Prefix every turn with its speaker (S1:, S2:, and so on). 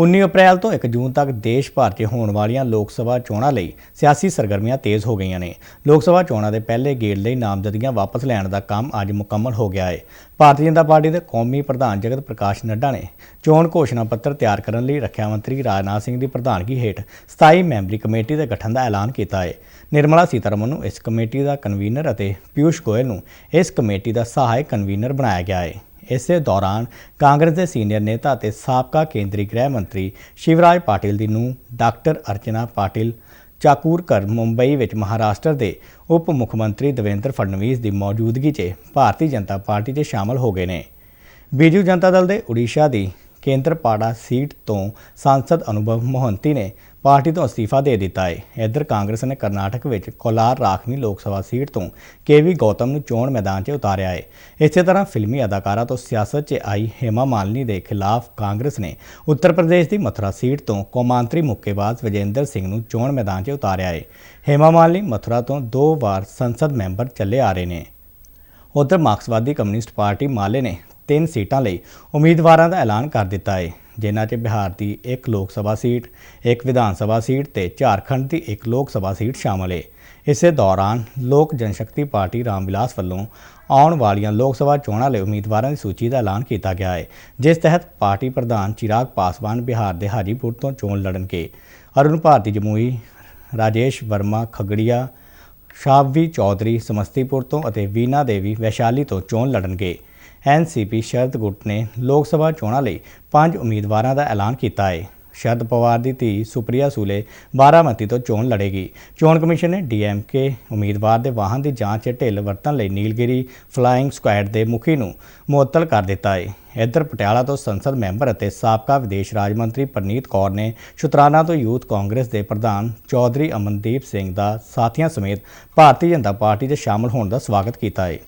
S1: 19 ਅਪ੍ਰੈਲ ਤੋਂ 1 ਜੂਨ ਤੱਕ ਦੇਸ਼ ਭਰ 'ਚ ਹੋਣ ਵਾਲੀਆਂ ਲੋਕ ਸਭਾ ਚੋਣਾਂ ਲਈ ਸਿਆਸੀ ਸਰਗਰਮੀਆਂ ਤੇਜ਼ ਹੋ ਗਈਆਂ ਨੇ। ਲੋਕ ਸਭਾ ਚੋਣਾਂ ਦੇ ਪਹਿਲੇ ਗੇੜ ਲਈ ਨਾਮਜ਼ਦਗੀਆਂ ਵਾਪਸ ਲੈਣ ਦਾ ਕੰਮ ਅੱਜ ਮੁਕੰਮਲ ਹੋ ਗਿਆ ਹੈ ਭਾਰਤੀ ਜਨਤਾ ਪਾਰਟੀ ਦੇ ਕੌਮੀ ਪ੍ਰਧਾਨ ਜਗਤ ਪ੍ਰਕਾਸ਼ ਨੱਡਾ ਨੇ ਚੋਣ ਘੋਸ਼ਣਾ ਪੱਤਰ ਤਿਆਰ ਕਰਨ ਲਈ ਰੱਖਿਆ ਮੰਤਰੀ ਰਾਜਨਾਥ ਸਿੰਘ ਦੀ ਪ੍ਰਧਾਨਗੀ ਹੇਠ 27 ਮੈਂਬਰੀ ਕਮੇਟੀ ਦੇ ਗਠਨ ਦਾ ਐਲਾਨ ਕੀਤਾ ਹੈ ਨਿਰਮਲਾ ਸੀਤਾਰਮਨ ਨੂੰ ਇਸ ਕਮੇਟੀ ਦਾ ਕਨਵੀਨਰ ਅਤੇ ਪਿਊਸ਼ ਗੋਇਲ ਨੂੰ ਇਸ ਕਮੇਟੀ ਦਾ ਸਹਾਇਕ ਕਨਵੀਨਰ ਬਣਾਇਆ ਗਿਆ ਹੈ ਇਸੇ ਦੌਰਾਨ ਕਾਂਗਰਸ ਦੇ ਸੀਨੀਅਰ ਨੇਤਾ ਅਤੇ ਸਾਬਕਾ ਕੇਂਦਰੀ ਗ੍ਰਹਿ ਮੰਤਰੀ ਸ਼ਿਵਰਾਜ ਪਾਟਿਲ ਦੀ ਨੂੰ ਡਾਕਟਰ ਅਰਚਨਾ ਪਾਟਿਲ ਚਾਕੂਰਕਰ ਮੁੰਬਈ ਵਿੱਚ ਮਹਾਰਾਸ਼ਟਰ ਦੇ ਉਪ ਮੁੱਖ ਮੰਤਰੀ ਦੇਵੇਂਦਰ ਫਡਣਵੀਸ ਦੀ ਮੌਜੂਦਗੀ 'ਚ ਭਾਰਤੀ ਜਨਤਾ ਪਾਰਟੀ 'ਚ ਸ਼ਾਮਲ ਹੋ ਗਏ ਨੇ। ਬੀਜੂ ਜਨਤਾ ਦਲ ਦੇ ਉੜੀਸਾ ਦੀ ਕੇਂਦਰਪਾੜਾ ਸੀਟ ਤੋਂ ਸਾਂਸਦ ਅਨੁਭਵ ਮੋਹੰਤੀ ਨੇ ਪਾਰਟੀ ਤੋਂ ਅਸਤੀਫਾ ਦੇ ਦਿੱਤਾ ਹੈ ਇੱਧਰ ਕਾਂਗਰਸ ਨੇ ਕਰਨਾਟਕ ਵਿੱਚ ਕੋਲਾਰ ਰਾਖਵੀਂ ਲੋਕ ਸਭਾ ਸੀਟ ਤੋਂ ਕੇਵੀ ਗੌਤਮ ਨੂੰ ਚੋਣ ਮੈਦਾਨ 'ਚ ਉਤਾਰਿਆ ਹੈ ਇਸੇ ਤਰ੍ਹਾਂ ਫਿਲਮੀ ਅਦਾਕਾਰਾ ਤੋਂ ਸਿਆਸਤ 'ਚ ਆਈ ਹੇਮਾ ਮਾਲਨੀ ਦੇ ਖਿਲਾਫ ਕਾਂਗਰਸ ਨੇ ਉੱਤਰ ਪ੍ਰਦੇਸ਼ ਦੀ ਮਥੁਰਾ ਸੀਟ ਤੋਂ ਕੌਮਾਂਤਰੀ ਮੁੱਕੇਬਾਜ਼ ਵਿਜੇਂਦਰ ਸਿੰਘ ਨੂੰ ਚੋਣ ਮੈਦਾਨ 'ਚ ਉਤਾਰਿਆ ਹੈ ਹੇਮਾ ਮਾਲਨੀ ਮਥੁਰਾ ਤੋਂ ਦੋ ਵਾਰ ਸੰਸਦ ਮੈਂਬਰ ਚੱਲੇ ਆ ਰਹੇ ਨੇ। ਉਧਰ ਮਾਰਕਸਵਾਦੀ ਕਮਿਊਨਿਸਟ ਪਾਰਟੀ ਮਾਲੇ ਨੇ ਤਿੰਨ ਸੀਟਾਂ ਲਈ ਉਮੀਦਵਾਰਾਂ ਦਾ ਐਲਾਨ ਕਰ ਦਿੱਤਾ ਹੈ ਜਿਨ੍ਹਾਂ 'ਚ ਬਿਹਾਰ ਦੀ ਇੱਕ ਲੋਕ ਸਭਾ ਸੀਟ, ਇੱਕ ਵਿਧਾਨ ਸਭਾ ਸੀਟ ਤੇ ਝਾਰਖੰਡ ਦੀ ਇੱਕ ਲੋਕ ਸਭਾ ਸੀਟ ਸ਼ਾਮਲ ਹੈ ਇਸੇ ਦੌਰਾਨ ਲੋਕ ਜਨਸ਼ਕਤੀ ਪਾਰਟੀ ਰਾਮਵਿਲਾਸ ਵੱਲੋਂ ਆਉਣ ਵਾਲੀਆਂ ਲੋਕ ਸਭਾ ਚੋਣਾਂ ਲਈ ਉਮੀਦਵਾਰਾਂ ਦੀ ਸੂਚੀ ਦਾ ਐਲਾਨ ਕੀਤਾ ਗਿਆ ਹੈ ਜਿਸ ਤਹਿਤ ਪਾਰਟੀ ਪ੍ਰਧਾਨ ਚਿਰਾਗ ਪਾਸਵਾਨ ਬਿਹਾਰ ਦੇ ਹਾਜੀਪੁਰ ਤੋਂ ਚੋਣ ਲੜਨਗੇ। ਅਰੁਣ ਭਾਰਤੀ ਜਮੂਈ, ਰਾਜੇਸ਼ ਵਰਮਾ ਖਗੜੀਆ ਸ਼ਾਬਵੀ ਚੌਧਰੀ ਸਮਸਤੀਪੁਰ ਤੋਂ ਅਤੇ ਵੀਨਾ ਦੇਵੀ ਵੈਸ਼ਾਲੀ ਤੋਂ ਚੋਣ ਲੜਨਗੇ। ਐਨਸੀਪੀ ਸ਼ਰਦ ਗੁੱਟ ਨੇ ਲੋਕ ਸਭਾ ਚੋਣਾਂ ਲਈ ਪੰਜ ਉਮੀਦਵਾਰਾਂ ਦਾ ਐਲਾਨ ਕੀਤਾ ਹੈ। ਸ਼ਰਦ ਪਵਾਰ ਦੀ ਧੀ ਸੁਪਰੀਆ ਸੂਲੇ ਬਾਰਾਮਤੀ ਤੋਂ ਚੋਣ ਲੜੇਗੀ। ਚੋਣ ਕਮਿਸ਼ਨ ਨੇ ਡੀਐਮਕੇ ਉਮੀਦਵਾਰ ਦੇ ਵਾਹਨ ਦੀ ਜਾਂਚ ਢਿੱਲ ਵਰਤਣ ਲਈ ਨੀਲਗਿਰੀ ਫਲਾਈਂਗ ਸਕੁਐਡ ਦੇ ਮੁਖੀ ਨੂੰ ਮੁਅੱਤਲ ਕਰ ਦਿੱਤਾ ਹੈ। ਇੱਧਰ ਪਟਿਆਲਾ ਤੋਂ ਸੰਸਦ ਮੈਂਬਰ ਅਤੇ ਸਾਬਕਾ ਵਿਦੇਸ਼ ਰਾਜ ਮੰਤਰੀ ਪਰਨੀਤ ਕੌਰ ਨੇ ਸ਼ੁਤਰਾਣਾ ਤੋਂ ਯੂਥ ਕਾਂਗਰਸ ਦੇ ਪ੍ਰਧਾਨ ਚੌਧਰੀ ਅਮਨਦੀਪ ਸਿੰਘ ਦਾ ਸਾਥੀਆਂ ਸਮੇਤ ਭਾਰਤੀ ਜਨਤਾ ਪਾਰਟੀ 'ਚ ਸ਼ਾਮਲ ਹੋਣ ਦਾ ਸਵਾਗਤ ਕੀਤਾ ਹੈ।